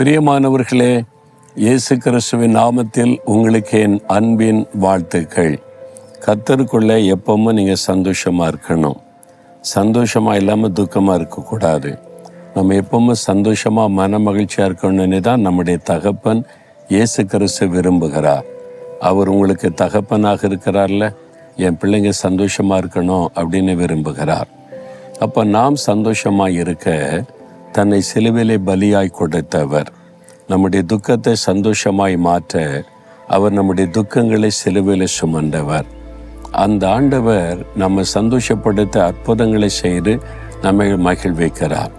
பிரியமானவர்களே இயேசு கிறிஸ்துவின் நாமத்தில் உங்களுக்கு என் அன்பின் வாழ்த்துக்கள். கத்தருக்குள்ள எப்பவும் நீங்கள் சந்தோஷமாக இருக்கணும். சந்தோஷமாக இல்லாமல் துக்கமாக இருக்கக்கூடாது. நம்ம எப்பவும் சந்தோஷமாக மன மகிழ்ச்சியாக இருக்கணும்னு தான் நம்முடைய தகப்பன் இயேசு கிறிஸ்து விரும்புகிறார். அவர் உங்களுக்கு தகப்பனாக இருக்கிறார்ல என் பிள்ளைங்க சந்தோஷமாக இருக்கணும் அப்படின்னு விரும்புகிறார். அப்போ நாம் சந்தோஷமாக இருக்க தன்னை சிலுவிலே பலியாய் கொடுத்தவர். நம்முடைய துக்கத்தை சந்தோஷமாய் மாற்ற அவர் நம்முடைய துக்கங்களை சிலுவிலே சுமந்தவர். அந்த ஆண்டவர் நம்ம சந்தோஷப்படுத்த அற்புதங்களை செய்து நம்மை மகிழ்விக்கிறார்.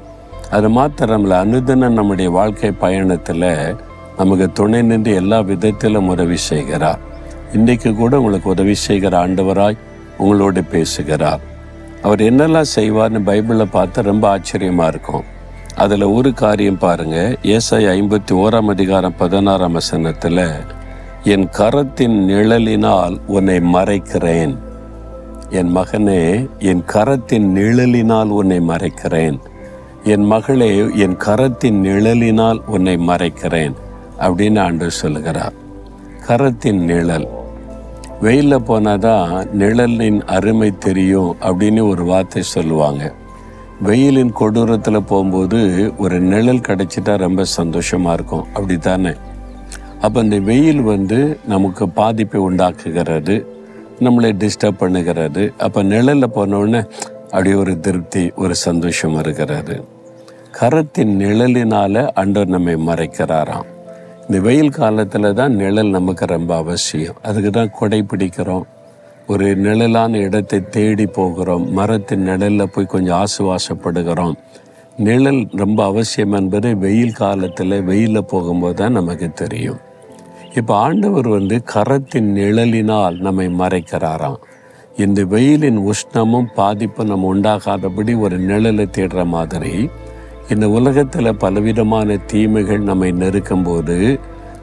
அது மாத்திரமில்ல அனுதினம் நம்முடைய வாழ்க்கை பயணத்தில் நமக்கு துணை நின்று எல்லா விதத்திலும் உதவி செய்கிறார். இன்றைக்கு கூட உங்களுக்கு உதவி செய்கிற ஆண்டவராய் உங்களோடு பேசுகிறார். அவர் என்னெல்லாம் செய்வார்னு பைபிளில் பார்த்தா ரொம்ப ஆச்சரியமாக இருக்கும். அதில் ஒரு காரியம் பாருங்க. ஏசாய் ஐம்பத்தி ஓராம் அதிகாரம் பதினாறாம் வசனத்தில் என் கரத்தின் நிழலினால் உன்னை மறைக்கிறேன். என் மகனே என் கரத்தின் நிழலினால் உன்னை மறைக்கிறேன். என் மகளே என் கரத்தின் நிழலினால் உன்னை மறைக்கிறேன். அப்படின்னு ஆண்டு சொல்லுகிறார். கரத்தின் நிழல். வெயிலில் போனால் தான் நிழலின் அருமை தெரியும் அப்படின்னு ஒரு வார்த்தை சொல்லுவாங்க. வெயிலின் கொடூரத்தில் போகும்போது ஒரு நிழல் கிடைச்சிட்டா ரொம்ப சந்தோஷமாக இருக்கும். அப்படி தானே அப்போ இந்த வெயில் வந்து நமக்கு பாதிப்பை உண்டாக்குகிறது நம்மளை டிஸ்டர்ப் பண்ணுகிறது. அப்போ நிழலில் போனோடனே அப்படி ஒரு திருப்தி ஒரு சந்தோஷம் இருக்கிறது கரத்தின் நிழலினால் அண்டர் நம்மை மறைக்கிறாராம். இந்த வெயில் காலத்தில் தான் நிழல் நமக்கு ரொம்ப அவசியம். அதுக்கு தான் கொடை பிடிக்கிறோம். ஒரு நிழலான இடத்தை தேடி போகிறோம். மரத்தின் நிழலில் போய் கொஞ்சம் ஆசுவாசப்படுகிறோம். நிழல் ரொம்ப அவசியம் என்பது வெயில் காலத்தில் வெயிலில் போகும்போது தான் நமக்கு தெரியும். இப்போ ஆண்டவர் வந்து கரத்தின் நிழலினால் நம்மை மறைக்கிறாராம். இந்த வெயிலின் உஷ்ணமும் பாதிப்பும் நம்ம உண்டாகாதபடி ஒரு நிழலை தேடுற மாதிரி இந்த உலகத்தில் பலவிதமான தீமைகள் நம்மை நெருக்கும்போது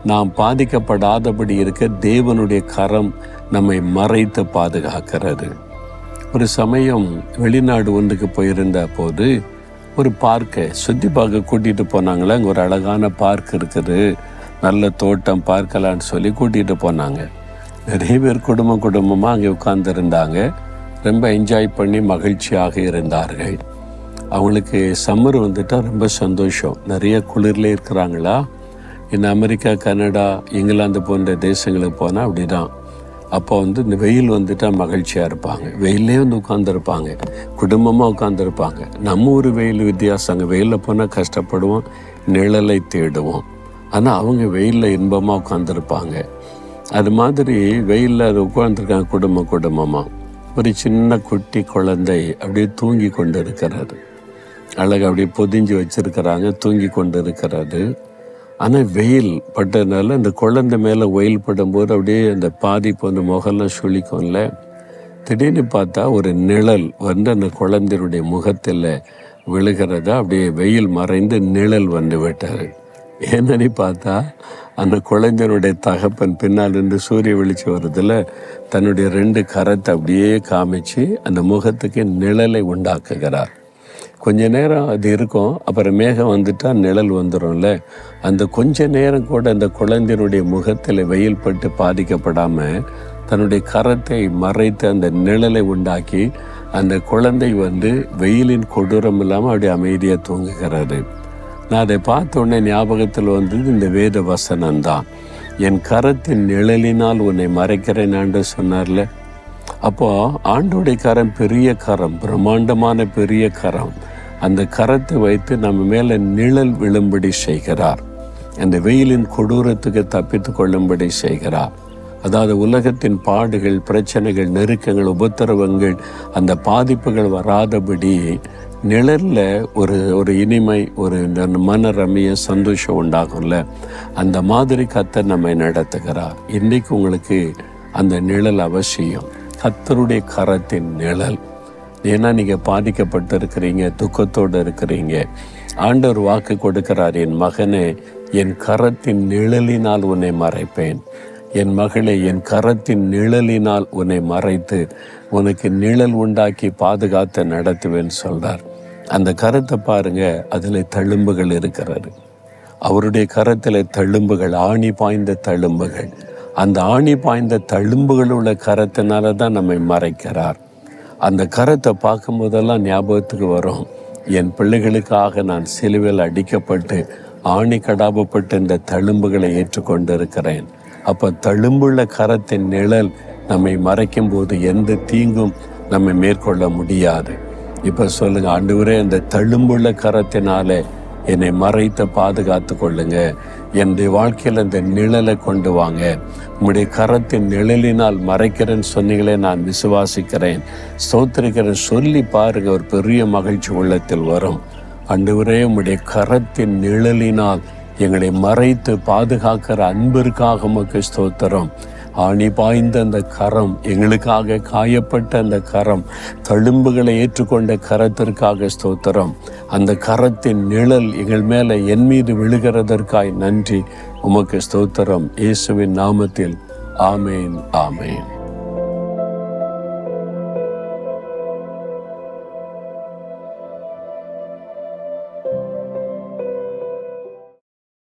நாம் பாதிக்கப்படாதபடி இருக்க தேவனுடைய கரம் நம்மை மறைத்து பாதுகாக்கிறது. ஒரு சமயம் வெளிநாடு ஒன்றுக்கு போயிருந்த போது ஒரு பார்க்கை சுற்றி பார்க்க கூட்டிகிட்டு போனாங்களே அங்கே ஒரு அழகான பார்க் இருக்குது நல்ல தோட்டம் பார்க்கலான்னு சொல்லி கூட்டிகிட்டு போனாங்க. நிறைய பேர் குடும்ப குடும்பமாக அங்கே உட்கார்ந்துருந்தாங்க. ரொம்ப என்ஜாய் பண்ணி மகிழ்ச்சியாக இருந்தார்கள். அவங்களுக்கு சம்மர் வந்துட்டால் ரொம்ப சந்தோஷம். நிறைய குளிரில் இருக்கிறாங்களா? இந்த அமெரிக்கா கனடா இங்கிலாந்து போன்ற தேசங்களுக்கு போனால் அப்படி தான் அப்போ வந்து இந்த வெயில் வந்துட்டால் மகிழ்ச்சியாக இருப்பாங்க. வெயிலே வந்து உட்காந்துருப்பாங்க குடும்பமாக உட்காந்துருப்பாங்க நம்ம ஒரு வெயில் வித்தியாசம். அங்கே வெயிலில் போனால் கஷ்டப்படுவோம் நிழலை தேடுவோம். ஆனால் அவங்க வெயிலில் இன்பமாக உட்காந்துருப்பாங்க அது மாதிரி வெயிலில் அது உட்காந்துருக்காங்க குடும்ப குடும்பமாக ஒரு சின்ன குட்டி குழந்தை அப்படியே தூங்கி கொண்டு இருக்கிறது அழகு அப்படியே பொதிஞ்சு வச்சிருக்கிறாங்க தூங்கி கொண்டு இருக்கிறது ஆனால் வெயில் பட்டதுனால அந்த குழந்தை மேலே வெயில் படும்போது அப்படியே அந்த பாதிப்பு அந்த முகம்லாம் சுழிக்கும்ல திடீர்னு பார்த்தா ஒரு நிழல் வந்து அந்த குழந்தையுடைய முகத்தில் விழுகிறதா அப்படியே வெயில் மறைந்து நிழல் வந்து விட்டார். ஏன்னு பார்த்தா அந்த குழந்தையினுடைய தகப்பன் பின்னால் இருந்து சூரிய வெளிச்சம் வருதுல தன்னுடைய ரெண்டு கரத்தை அப்படியே காமிச்சு அந்த முகத்துக்கு நிழலை உண்டாக்குகிறார். கொஞ்ச நேரம் அது இருக்கும். அப்புறம் மேகம் வந்துட்டால் நிழல் வந்துடும்ல அந்த கொஞ்ச நேரம் கூட அந்த குழந்தையினுடைய முகத்தில் வெயில் பட்டு பாதிக்கப்படாமல் தன்னுடைய கரத்தை மறைத்து அந்த நிழலை உண்டாக்கி அந்த குழந்தை வந்து வெயிலின் கொடூரம் இல்லாமல் அப்படியே அமைதியாக தூங்குகிறது நான் அதை பார்த்த உடனே ஞாபகத்தில் வந்தது இந்த வேத வசனம் தான். என் கரத்தின் நிழலினால் உன்னை மறைக்கிறேன் ஆண்டு சொன்னார்ல. அப்போ ஆண்டோடைய கரம் பெரிய கரம் பிரம்மாண்டமான பெரிய கரம். அந்த கரத்தை வைத்து நம்ம மேலே நிழல் விழும்படி செய்கிறார். அந்த வெயிலின் கொடூரத்துக்கு தப்பித்து கொள்ளும்படி செய்கிறார். அதாவது உலகத்தின் பாடுகள் பிரச்சனைகள் நெருக்கங்கள் உபத்திரவங்கள் அந்த பாதிப்புகள் வராதபடி நிழலில் ஒரு ஒரு இனிமை ஒரு மன ரம்மிய சந்தோஷம் உண்டாகும்ல. அந்த மாதிரி கத்தை நம்மை நடத்துகிறார். இன்னைக்கு உங்களுக்கு அந்த நிழல் அவசியம். கத்தருடைய கரத்தின் நிழல். ஏன்னா நீங்கள் பாதிக்கப்பட்டு இருக்கிறீங்க துக்கத்தோடு இருக்கிறீங்க. ஆண்டவர் வாக்கு கொடுக்கிறார் என் மகனே என் கரத்தின் நிழலினால் உன்னை மறைப்பேன். என் மகளே என் கரத்தின் நிழலினால் உன்னை மறைத்து உனக்கு நிழல் உண்டாக்கி பாதுகாத்து நடத்துவேன் சொல்கிறார் அந்த கரத்தை பாருங்க அதில் தழும்புகள் இருக்கிறாரு அவருடைய கரத்தில் தழும்புகள் ஆணி பாய்ந்த தழும்புகள். அந்த ஆணி பாய்ந்த தழும்புகள் உள்ள கரத்தினால தான் நம்மை மறைக்கிறார். அந்த கரத்தை பார்க்கும் போதெல்லாம் ஞாபகத்துக்கு வரும். என் பிள்ளைகளுக்காக நான் சிலுவையில் அடிக்கப்பட்டு ஆணி கடாபப்பட்டு இந்த தழும்புகளை ஏற்றுக்கொண்டிருக்கிறேன். அப்போ தழும்புள்ள கரத்தின் நிழல் நம்மை மறைக்கும் போது எந்த தீங்கும் நம்மை மேற்கொள்ள முடியாது. இப்போ சொல்லுங்கள் ஆண்டவரே அந்த தழும்புள்ள கரத்தினாலே என்னை மறைத்து பாதுகாத்து கொள்ளுங்க. என்னுடைய வாழ்க்கையில் இந்த நிழலை கொண்டு வாங்க. உங்களுடைய கரத்தின் நிழலினால் மறைக்கிறேன்னு சொன்னீங்களே நான் விசுவாசிக்கிறேன். ஸ்தோத்திரிக்கிறேன். சொல்லி பாருங்க ஒரு பெரிய மகிழ்ச்சி உள்ளத்தில் வரும். அன்றுவரே உங்களுடைய கரத்தின் நிழலினால் எங்களை மறைத்து பாதுகாக்கிற அன்பிற்காக உமக்கு ஸ்தோத்திரம். ஆணி பாய்ந்த அந்த கரம் எங்களுக்காக காயப்பட்ட அந்த கரம் தழும்புகளை ஏற்றுக்கொண்ட கரத்திற்காக ஸ்தோத்திரம். அந்த கரத்தின் நிழல் எங்கள் மேலே என் மீது விழுகிறதற்காய் நன்றி. உமக்கு ஸ்தோத்திரம். இயேசுவின் நாமத்தில். ஆமேன் ஆமேன்.